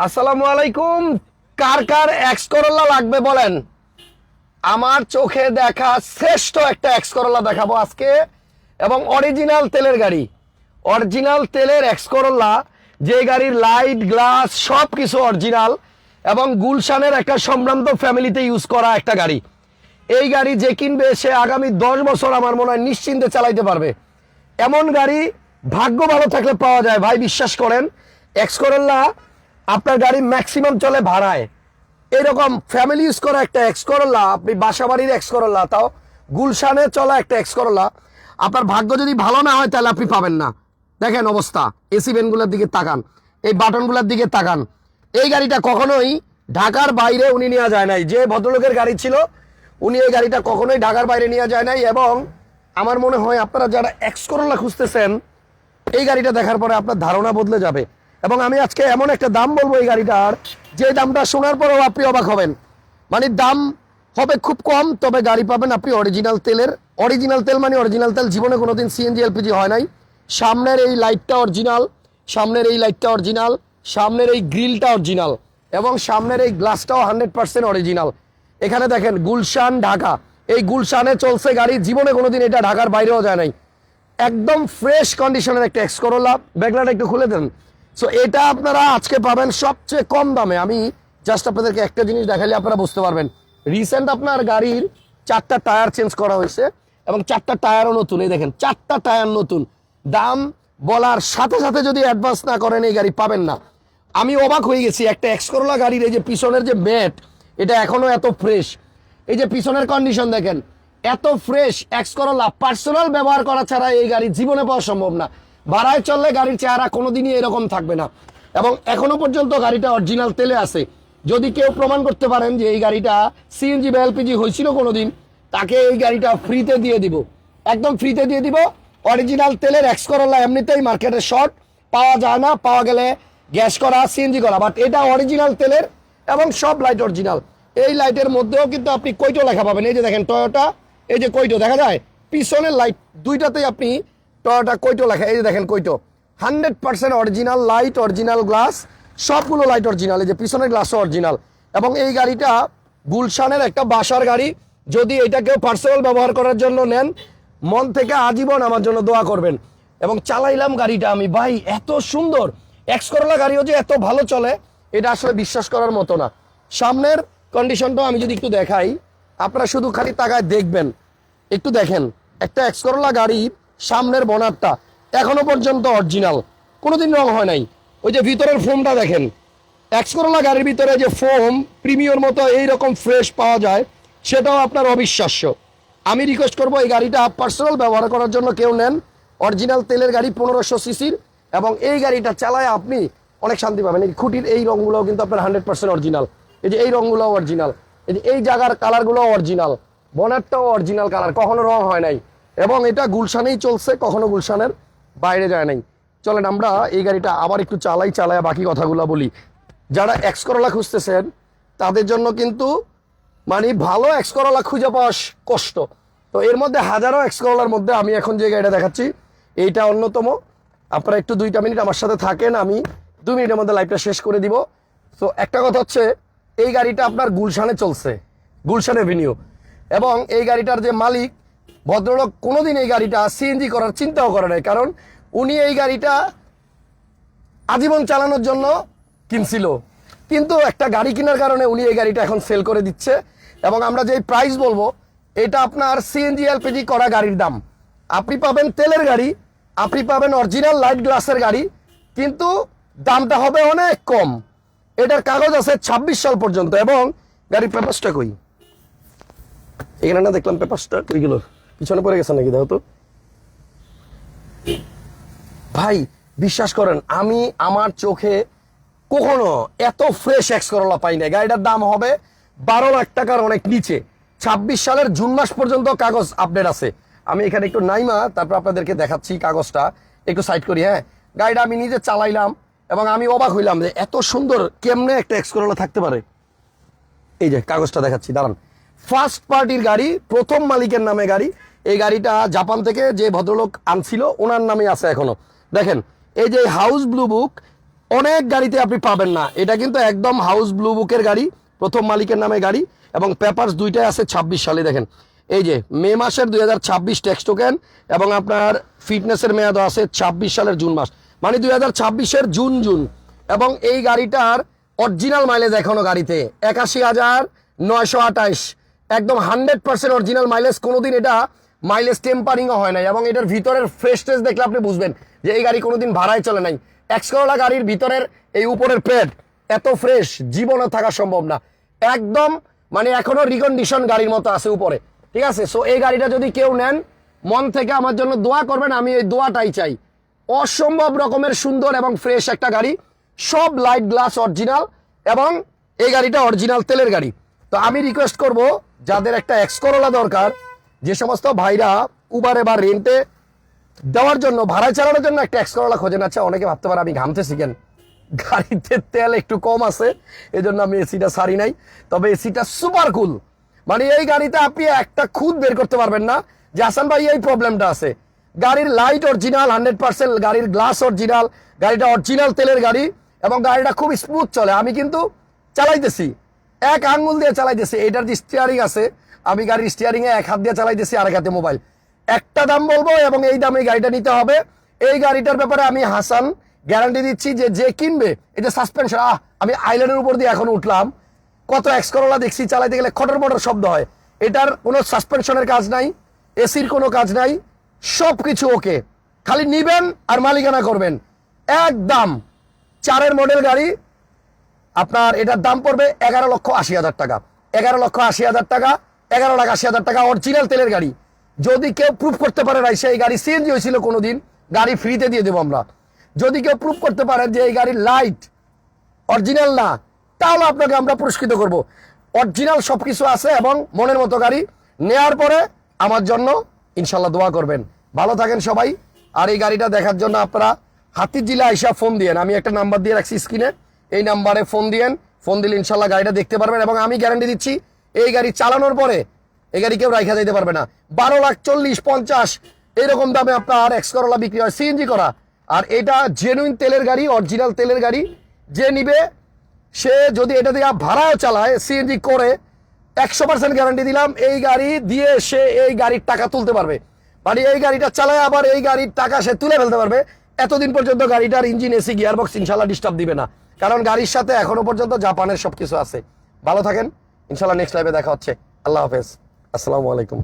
আসসালামু আলাইকুম। কার কার X Corolla লাগবে বলেন? আমার চোখে দেখা শ্রেষ্ঠ একটা এক্স করোলা দেখাবো আজকে, এবং অরিজিনাল তেলের গাড়ি। অরিজিনাল তেলের এক্স করোলা যে গাড়ির লাইট গ্লাস সব কিছু অরিজিনাল এবং গুলশানের একটা সম্ভ্রান্ত ফ্যামিলিতে ইউজ করা একটা গাড়ি। এই গাড়ি যে কিনবে, সে আগামী দশ বছর আমার মনে হয় নিশ্চিন্তে চালাইতে পারবে। এমন গাড়ি ভাগ্য ভালো থাকলে পাওয়া যায়, ভাই বিশ্বাস করেন। এক্স করোলা আপনার গাড়ি ম্যাক্সিমাম চলে ভাড়ায়। এরকম ফ্যামিলি ইউজ করা একটা এক্স করোলা আপনি বাসা বাড়ির এক্স করোলা তাও গুলশানে চলা একটা এক্স করোলা আপনার ভাগ্য যদি ভালো না হয়, তাহলে আপনি পাবেন না। দেখেন অবস্থা এসি ভ্যানগুলোর দিকে তাকান, এই বাটনগুলোর দিকে তাকান। এই গাড়িটা কখনোই ঢাকার বাইরে উনি নেওয়া যায় নাই। যে ভদ্রলোকের গাড়ি ছিল, উনি এই গাড়িটা কখনোই ঢাকার বাইরে নেওয়া যায় নাই এবং আমার মনে হয় আপনারা যারা এক্স করোলা খুঁজতেছেন, এই গাড়িটা দেখার পরে আপনার ধারণা বদলে যাবে। এবং আমি আজকে এমন একটা দাম বলব এই গাড়িটার, যে দামটা শোনার পরেও আপনি অবাক হবেন। মানে দাম হবে খুব কম, তবে গাড়ি পাবেন আপনি অরিজিনাল তেলের। অরিজিনাল তেল মানে অরিজিনাল তেল, জীবনে কোনোদিন সিএনজি এলপিজি হয় নাই। সামনের এই লাইটটা অরিজিনাল সামনের এই লাইটটা অরিজিনাল সামনের এই গ্রিলটা অরিজিনাল এবং সামনের এই গ্লাসটাও হান্ড্রেড পার্সেন্ট অরিজিনাল এখানে দেখেন, গুলশান, ঢাকা। এই গুলশানে চলছে গাড়ি, জীবনে কোনোদিন এটা ঢাকার বাইরেও যায় নাই। একদম ফ্রেশ কন্ডিশনের একটা এক্স করোলা ব্যাগলাটা একটু খুলে দেন। সো এটা আপনারা আজকে পাবেন সবচেয়ে কম দামে। আমি জাস্ট আপনাদেরকে একটা জিনিস দেখালে আপনারা বুঝতে পারবেন। রিসেন্ট আপনার গাড়ির চারটা টায়ার চেঞ্জ করা হয়েছে এবং চারটা টায়ারও নতুন। এই দেখেন, চারটা টায়ার নতুন। দাম বলার সাথে সাথে যদি অ্যাডভান্স না করেন, এই গাড়ি পাবেন না। আমি অবাক হয়ে গেছি, একটা এক্স করোলা গাড়ির এই যে পিছনের যে ম্যাট এটা এখনও এত ফ্রেশ এই যে পিছনের কন্ডিশন দেখেন, এত ফ্রেশ এক্স করোলা পার্সোনাল ব্যবহার করা ছাড়া এই গাড়ি জীবনে পাওয়া সম্ভব না। ভাড়ায় চললে গাড়ির চেহারা কোনোদিনই এরকম থাকবে না। এবং এখনও পর্যন্ত গাড়িটা অরিজিনাল তেলে আছে। যদি কেউ প্রমাণ করতে পারেন যে এই গাড়িটা সিএনজি বা এলপিজি হয়েছিল কোনোদিন, তাকে এই গাড়িটা ফ্রিতে দিয়ে দিব। একদম ফ্রিতে দিয়ে দিব। অরিজিনাল তেলের এক্স করোলা এমনিতেই মার্কেটে শর্ট। পাওয়া যায় না, পাওয়া গেলে গ্যাস করা, সিএনজি করা। বাট এটা অরিজিনাল তেলের এবং সব লাইট অরিজিনাল। এই লাইটের মধ্যেও কিন্তু আপনি কৈটো লেখা পাবেন? এই যে দেখেন টয়োটা এই যে কৈটো দেখা যায়? পিছনের লাইট দুইটাতেই আপনি টয়োটা কৈটো লেখা, এই যে দেখেন কৈটো hundred percent original, light original glass, সবগুলো লাইট অরিজিনাল, এই যে পিছনের গ্লাসও অরিজিনাল। এবং এই গাড়িটা গুলশানের একটা বাসার গাড়ি। যদি এটা কেউ পার্সোনাল ব্যবহার করার জন্য নেন, মন থেকে আজীবন আমার জন্য দোয়া করবেন। এবং চালাইলাম গাড়িটা আমি। ভাই, এত সুন্দর। এক্স করলা গাড়িও যে এত ভালো চলে, এটা আসলে বিশ্বাস করার মতো না। সামনের কন্ডিশনটাও আমি যদি একটু দেখাই, আপনারা শুধু খালি তাকায় দেখবেন। একটু দেখেন, একটা এক্স করলা গাড়ি সামনের বনারটা এখনও পর্যন্ত অরিজিনাল কোনোদিন রং হয় নাই। ওই যে ভিতরের ফোমটা দেখেন। এক্স করলা গাড়ির ভিতরে যে ফোম প্রিমিয়র মতো এই রকম ফ্রেশ পাওয়া যায়, সেটাও আপনার অবিশ্বাস্য। আমি রিকোয়েস্ট করব এই গাড়িটা পার্সোনাল ব্যবহার করার জন্য কেউ নেন। অরিজিনাল তেলের গাড়ি পনেরোশো সিসির এবং এই গাড়িটা চালায় আপনি অনেক শান্তি পাবেন। এই খুঁটির এই রঙগুলোও কিন্তু আপনার হান্ড্রেড পার্সেন্ট অরিজিনাল এই যে এই রঙগুলো অরিজিনাল এই যে এই জায়গার কালারগুলো অরিজিনাল বনারটাও অরিজিনাল কালার কখনো রং হয় নাই। এবং এটা গুলশানেই চলছে, কখনো গুলশানের বাইরে যায় নাই। চলেন আমরা এই গাড়িটা আবার একটু চালাই, চালায় বাকি কথাগুলো বলি। যারা এক্স করলা খুঁজতেছেন, তাদের জন্য কিন্তু মানে ভালো এক্স করলা খুঁজে পাওয়া কষ্ট। তো এর মধ্যে হাজারো এক্স করলার মধ্যে আমি এখন যে গাড়িটা দেখাচ্ছি, এইটা অন্যতম। আপনারা একটু দুইটা মিনিট আমার সাথে থাকেন, আমি দু মিনিটের মধ্যে লাইভটা শেষ করে দিব। তো একটা কথা হচ্ছে, এই গাড়িটা আপনার গুলশানে চলছে, গুলশান এভিনিউ এবং এই গাড়িটার যে মালিক ভদ্রলোক কোনোদিন এই গাড়িটা সিএনজি করার চিন্তাও করে নাই, কারণ উনি এই গাড়িটা আজীবন চালানোর জন্য কিনছিল। কিন্তু একটা গাড়ি কেনার কারণে উনি এই গাড়িটা এখন সেল করে দিচ্ছে এবং আমরা যে প্রাইস বলব, এটা আপনার সিএনজি এলপিজি করা গাড়ির দাম। আপনি পাবেন তেলের গাড়ি, আপনি পাবেন অরিজিনাল লাইট গ্লাসের গাড়ি, কিন্তু দামটা হবে অনেক কম। এটার কাগজ আছে ছাব্বিশ সাল পর্যন্ত এবং গাড়ির পেপারসটা কই এখানে না দেখলাম পেপারসটা কই গেল পিছনে পড়ে গেছে নাকি দেখো তো? ভাই, বিশ্বাস করেন, আমি আমার চোখে কখনো এত ফ্রেশ এক্স করলা পাই না গাড়িটার দাম হবে বারো লাখ টাকার অনেক নিচে। ছাব্বিশ সালের জুন মাস পর্যন্ত কাগজ আপডেট আছে। আমি এখানে একটু নাইমা, তারপর আপনাদেরকে দেখাচ্ছি কাগজটা। একটু সাইড করি হ্যাঁ? গাড়িটা আমি নিজে চালাইলাম এবং আমি অবাক হইলাম যে এত সুন্দর কেমনে একটা এক্স করলা থাকতে পারে। এই যে, কাগজটা দেখাচ্ছি, দাঁড়ান। ফার্স্ট পার্টির গাড়ি, প্রথম মালিকের নামে গাড়ি। এই গাড়িটা জাপান থেকে যে ভদ্রলোক আনছিল, ওনার নামে আছে এখনও। দেখেন, এই যে হাউস ব্লু বুক, অনেক গাড়িতে আপনি পাবেন না। এটা কিন্তু একদম হাউস ব্লু বুকের গাড়ি, প্রথম মালিকের নামে গাড়ি এবং পেপারস দুইটাই আছে ছাব্বিশ সালে, দেখেন। এই যে, মে মাসের দুই হাজার ছাব্বিশ ট্যাক্স টোকেন এবং আপনার ফিটনেসের মেয়াদও আছে ছাব্বিশ সালের জুন মাস। মানে দুই হাজার ছাব্বিশের জুন জুন। এবং এই গাড়িটার অরিজিনাল মাইলেজ এখনও গাড়িতে, একাশি হাজার নয়শো আঠাইশ। একদম হান্ড্রেড পার্সেন্ট অরিজিনাল মাইলেজ, কোনোদিন এটা মাইলেজ টেম্পারিংও হয় নাই, এবং এটার ভিতরের ফ্রেশনেস দেখলে আপনি বুঝবেন যে এই গাড়ি কোনোদিন ভাড়ায় চলে নাই। এক্সকরোলা গাড়ির ভিতরের এই উপরের প্যাড এত ফ্রেশ জীবনে থাকা সম্ভব না। একদম মানে এখনও রিকন্ডিশন গাড়ির মতো আছে উপরে, ঠিক আছে? সো এই গাড়িটা যদি কেউ নেন, মন থেকে আমার জন্য দোয়া করবেন, আমি এই দোয়াটাই চাই। অসম্ভব রকমের সুন্দর এবং ফ্রেশ একটা গাড়ি, সব লাইট গ্লাস অরিজিনাল এবং এই গাড়িটা অরিজিনাল তেলের গাড়ি। তো আমি রিকোয়েস্ট করব, যাদের একটা এক্সকরোলা দরকার যে সমস্ত ভাইরা উবারে বা রেন্টে দেওয়ার জন্য ভাড়ায় চালানোর জন্য একটা এক্সকরোলা খোঁজেন আচ্ছা অনেকে ভাবতে পারে আমি ঘামতেছি কেন? গাড়িতে তেল একটু কম আছে, এজন্য আমি এসিটা সারি নাই। তবে এসিটা সুপার কুল মানে এই গাড়িতে আপনি একটা খুদ বের করতে পারবেন না। যে হাসান ভাই, এই প্রবলেমটা আছে। গাড়ির লাইট অরিজিনাল হান্ড্রেড পার্সেন্ট গাড়ির গ্লাস অরিজিনাল গাড়িটা অরিজিনাল তেলের গাড়ি এবং গাড়িটা খুব স্মুথ চলে। আমি কিন্তু চালাইতেছি। এক আঙ্গুল দিয়ে চালাইতেছি। এটার যে স্টিয়ারিং আছে আমি গাড়ির স্টিয়ারিং এ এক হাত দিয়ে চালাইতেছি আর এক হাতে মোবাইল একটা দাম বলব এবং এই দামে গাড়িটা নিতে হবে। এই গাড়িটার ব্যাপারে আমি হাসান গ্যারান্টি দিচ্ছি যে যে কিনবে, এটা সাসপেনশন আহ, আমি আইল্যান্ডের উপর দিয়ে এখন উঠলাম। কত এক্স করোলা দেখছি, চালাইতে গেলে খটর মটর শব্দ হয়। এটার কোনো সাসপেনশনের কাজ নাই এসির কোনো কাজ নাই সব কিছু ওকে খালি নিবেন আর মালিকানা করবেন। একদম চারের মডেল গাড়ি, আপনার এটার দাম পড়বে এগারো লক্ষ আশি হাজার টাকা। এগারো লক্ষ আশি হাজার টাকা এগারো লাখ আশি হাজার টাকা অরিজিনাল তেলের গাড়ি। যদি কেউ প্রুফ করতে পারে না সেই গাড়ি সিএনজি হয়েছিল কোনোদিন, গাড়ি ফ্রিতে দিয়ে দেবো আমরা। যদি কেউ প্রুফ করতে পারেন যে এই গাড়ির লাইট অরিজিনাল না, তাহলে আপনাকে আমরা পুরস্কৃত করব। অরিজিনাল সব কিছু আছে এবং মনের মতো গাড়ি নেয়ার পরে আমার জন্য ইনশাল্লাহ দোয়া করবেন। ভালো থাকেন সবাই। আর এই গাড়িটা দেখার জন্য আপনারা হাতির জিলা আইসা ফোন দিয়েন। আমি একটা নাম্বার দিয়ে রাখছি স্ক্রিনে এই নাম্বারে ফোন দিয়েন। ফোন দিলে ইনশাল্লাহ গাড়িটা দেখতে পারবেন এবং আমি গ্যারান্টি দিচ্ছি এই গাড়ি চালানোর পরে এই গাড়ি কেউ রাইখা দিতে পারবে না। বারো লাখ চল্লিশ পঞ্চাশ এইরকম দামে আপনার এক্স করলা বিক্রি হয় সিএনজি করা। আর এটা জেনুইন তেলের গাড়ি অরিজিনাল তেলের গাড়ি। যে নিবে, সে যদি এটা দিয়ে ভাড়াও চালায় সিএনজি করে, একশো পার্সেন্ট গ্যারান্টি দিলাম, এই গাড়ি দিয়ে সে এই গাড়ির টাকা তুলতে পারবে। মানে এই গাড়িটা চালায়, আবার এই গাড়ির টাকা সে তুলে ফেলতে পারবে। এতদিন পর্যন্ত গাড়িটার ইঞ্জিন এসি গিয়ারবক্স ইনশাল্লাহ ডিস্টার্ব দিবে না। কারণ গাড়ির সাথে এখনও পর্যন্ত জাপানের সবকিছু আছে। ভালো থাকেন। ইনশাল্লাহ নেক্সট লাইভে দেখা হচ্ছে। আল্লাহ হাফেজ। আসসালামু আলাইকুম।